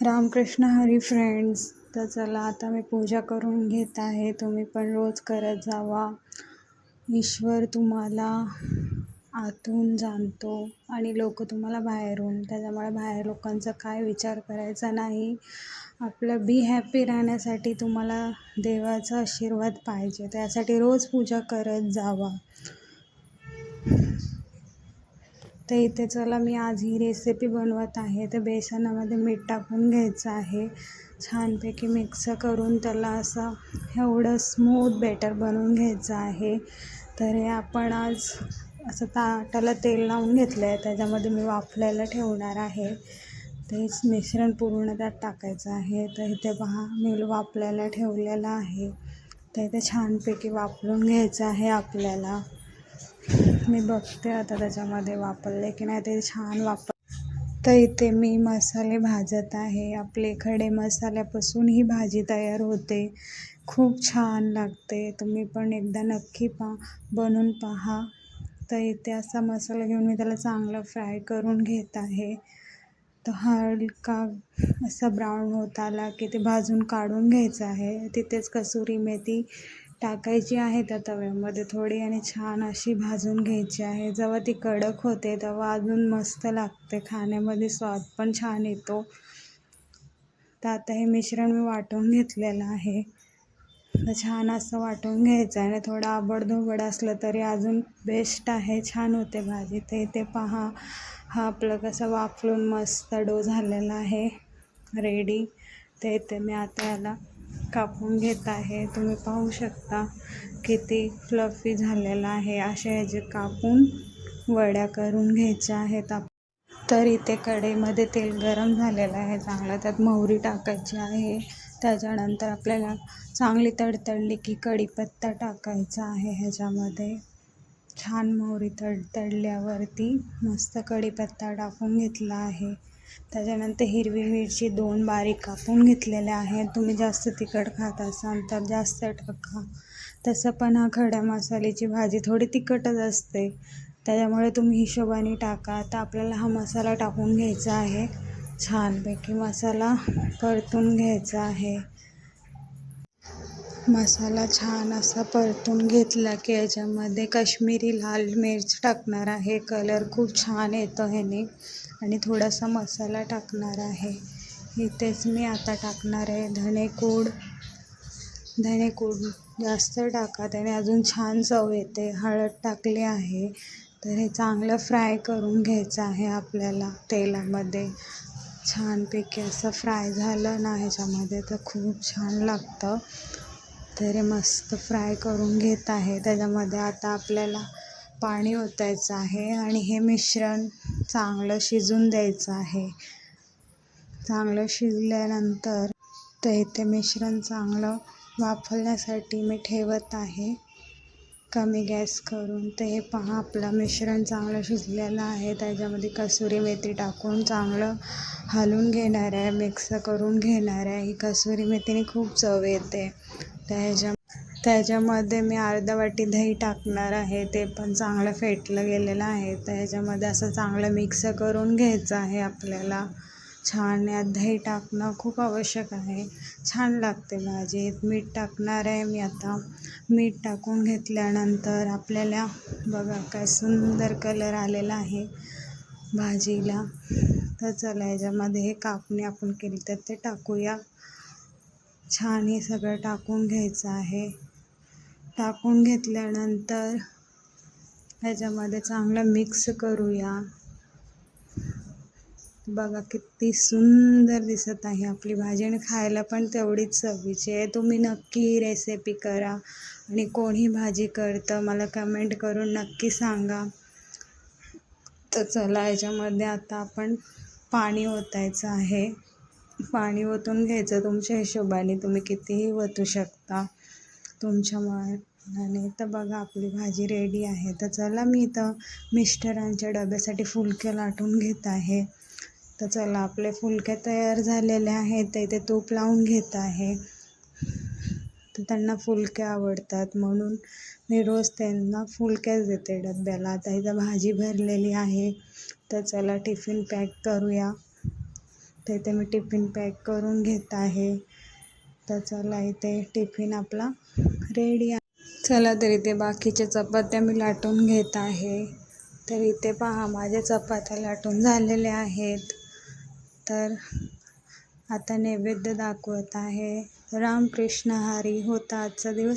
Ramakrishna Hari friends तर चला आता मी पूजा करून घेत आहे. तुम्ही पण रोज करत जावा. ईश्वर तुम्हाला आतून जाणतो आणि लोक तुम्हाला बाहेरून त्याच्यामुळे बाहेर लोकांचा काय विचार करायचा नाही. आपलं बी हॅपी राहण्यासाठी तुम्हाला देवाचा आशीर्वाद पाहिजे. त्यासाठी रोज पूजा करत जावा. तर इथे चला मी आज ही रेसिपी बनवत आहे. तर बेसनामध्ये मीठ टाकून घ्यायचं आहे. छानपैकी मिक्स करून त्याला असं एवढं स्मूथ बॅटर बनवून घ्यायचं आहे. तर हे आपण आज असं ताटाला तेल लावून घेतलं आहे. त्याच्यामध्ये मी वाफलायला ठेवणार आहे. तेच मिश्रण पूर्ण त्यात टाकायचं आहे. तर इथे पहा मी वापरायला ठेवलेलं आहे. तर इथे छानपैकी वापरून घ्यायचं आहे आपल्याला. मी बघते आता त्याच्यामध्ये वापरले की नाही ते छान वापर तर इथे मी मसाले भाजत आहे. आपले खडे मसाल्यापासून ही भाजी तयार होते. खूप छान लागते. तुम्ही पण एकदा नक्की पा बनवून पहा. तर इथे असा मसाला घेऊन मी त्याला चांगला फ्राय करून घेत आहे. तर हलका असा ब्राऊन होत आला की ते भाजून काढून घ्यायचं आहे. तिथेच कसुरी मेथी टाकायची आहे त्या तव्यामध्ये थोडी आणि छान अशी भाजून घ्यायची आहे. जेव्हा ती कडक होते तेव्हा अजून मस्त लागते. खाण्यामध्ये स्वाद पण छान येतो. तर आता हे मिश्रण मी वाटून घेतलेलं आहे. तर छान असं वाटून घ्यायचं आहे. आणि थोडं आबडधोबड असलं तरी अजून बेस्ट आहे. छान होते भाजी. ते ते पहा. हा आपलं कसं वाफलून मस्त डो झालेला आहे. रेडी ते ते मी आता याला कापून घेत आहे. तुम्ही पाहू शकता किती फ्लफी झालेला आहे. असे ह्याचे कापून वड्या करून घ्यायच्या आहेत. आप तर इथे कढईमध्ये तेल गरम झालेलं आहे. चांगलं त्यात मोहरी टाकायची आहे. त्याच्यानंतर आपल्याला चांगली तडतडली की कढीपत्ता टाकायचा आहे ह्याच्यामध्ये. छान मोहरी तडतडल्यावरती मस्त कढीपत्ता टाकून घेतला आहे. त्याच्यानंतर हिरवी मिरची दोन बारीक कापून घेतलेल्या आहेत. तुम्ही जास्त तिखट खात असाल तर जास्त टाका. तसं पण हा खड्या मसाल्याची भाजी थोडी तिखटच असते. त्याच्यामुळे तुम्ही हिशोबाने टाका. तर आपल्याला हा मसाला टाकून घ्यायचा आहे. छानपैकी मसाला परतून घ्यायचा आहे. मसाला छान असा परतून घेतला की याच्यामध्ये काश्मीरी लाल मिर्च टाकणार आहे. कलर खूप छान येतो ह्याने. आणि थोडासा मसाला टाकणार आहे. इथेच मी आता टाकणार आहे धणेकूड धणेकूड जास्त टाका त्याने अजून छान चव येते. हळद टाकली आहे. तर हे चांगलं फ्राय करून घ्यायचं आहे आपल्याला तेलामध्ये. छानपैकी असं फ्राय झालं ना ह्याच्यामध्ये तर खूप छान लागतं. तरी मस्त फ्राय करून घेत आहे. त्याच्यामध्ये आता आपल्याला पाणी ओतायचं आहे आणि हे मिश्रण चांगलं शिजून द्यायचं आहे. चांगलं शिजल्यानंतर तर इथे मिश्रण चांगलं वाफवण्यासाठी मी ठेवत आहे. कमी गॅस करून तर हे पहा आपलं मिश्रण चांगलं शिजलेलं आहे. त्याच्यामध्ये कसुरी मेथी टाकून चांगलं हलवून घेणार आहे मिक्स करून घेणार आहे. ही कसुरी मेथीने खूप चव येते. त्याच्या त्याच्यामध्ये मी अर्धा वाटी दही टाकणार आहे ते पण चांगलं फेटलं गेलेलं आहे. तर ह्याच्यामध्ये असं चांगलं मिक्स करून घ्यायचं आहे आपल्याला. छान यात दही टाकणं खूप आवश्यक आहे. छान लागते भाजी. मीठ टाकणार आहे मी आता. मीठ टाकून घेतल्यानंतर आपल्याला बघा काय सुंदर कलर आलेला आहे भाजीला. तर चला याच्यामध्ये हे कापणी आपण केली तर ते टाकूया. छान हे सगळं टाकून घ्यायचं आहे. टाकून घेतल्यानंतर ह्याच्यामध्ये चांगलं मिक्स करूया. बघा किती सुंदर दिसत आहे आपली भाजी आणि खायला पण तेवढीच चवीची आहे. तुम्ही नक्की ही रेसिपी करा आणि कोणी भाजी करतं मला कमेंट करून नक्की सांगा. तर चला याच्यामध्ये आता आपण पाणी ओतायचं आहे. पाणी ओतून घ्यायचं तुमच्या हिशोबाने. तुम्ही कितीही ओतू शकता तुमच्या मनाने. तर बघा आपली भाजी रेडी आहे. तर चला मी इथं मिस्टरांच्या डब्यासाठी फुलके लाटून घेत आहे. तर चला आपले फुलके तयार झालेले आहेत. तर इथे तूप लावून घेत आहे. तर त्यांना फुलके आवडतात म्हणून मी रोज त्यांना फुलक्याच देते डब्याला. आता इथं भाजी भरलेली आहे. तर चला टिफिन पॅक करूया. तर इथे मी टिफिन पॅक करून घेत आहे. तर चला इथे टिफिन आपला रेडी आहे. चला तर इथे बाकीच्या चपात्या मी लाटून घेत आहे. तर इथे पहा माझ्या चपात्या लाटून झालेल्या आहेत. तर आता नैवेद्य दाखवत आहे. रामकृष्ण हरी होता आजचा दिवस.